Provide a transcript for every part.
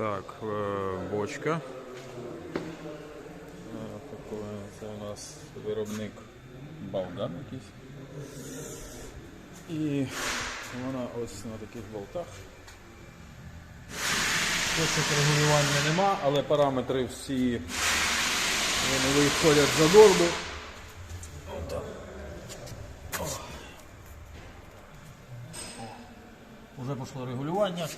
Так, е, бочка. Це у нас виробник Балган якийсь. І вона ось на таких болтах. Точок регулювання нема, але параметри всі вони виходять за. О. Уже пішло регулювання.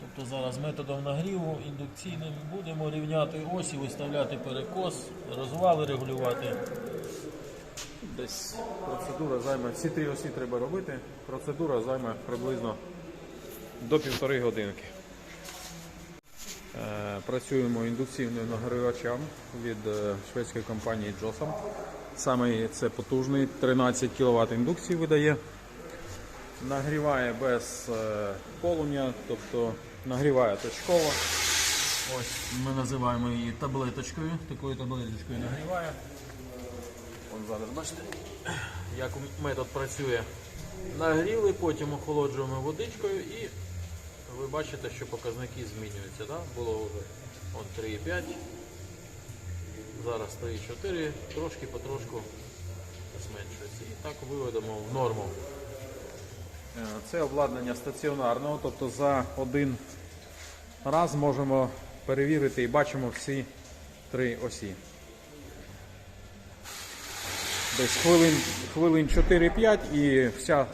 Тобто зараз методом нагріву індукційним будемо рівняти осі, виставляти перекос, розвали регулювати. Десь процедура займе, всі три осі треба робити. Процедура займе приблизно до півтори годинки. Е, Працюємо індукційним нагрівачем від е, шведської компанії Josam. Саме це потужний 13 кВт індукції видає. Нагріває без е, полум'я, тобто нагріває точково. Ось ми називаємо її таблеточкою. Такою таблеточкою нагріває. Вон зараз бачите, як метод працює. Нагріли, потім охолоджуємо водичкою і ви бачите, що показники змінюються. Да? Було вже 3,5, зараз 3,4, трошки потрошку зменшується. І так виведемо в норму. Е, Це обладнання стаціонарного, тобто за один раз можемо перевірити і бачимо всі три осі. Десь хвилин, хвилин 4-5 і вся,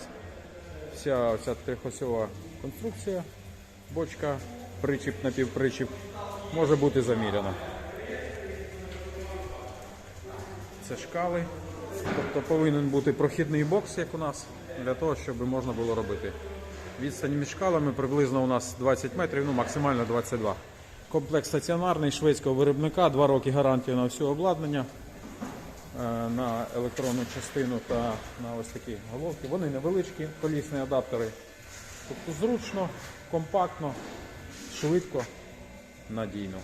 вся ця трихосова конструкція, бочка, причіп, напівпричіп, може бути заміряна. Це шкали. Тобто повинен бути прохідний бокс, як у нас, для того, щоб можна було робити. Відстань між шкалами приблизно у нас 20 метрів, ну максимально 22. Комплект стаціонарний шведського виробника, 2 роки гарантії на все обладнання, е, на електронну частину та на ось такі головки. Вони невеличкі, колісні адаптери. Тобто зручно, компактно, швидко, надійно.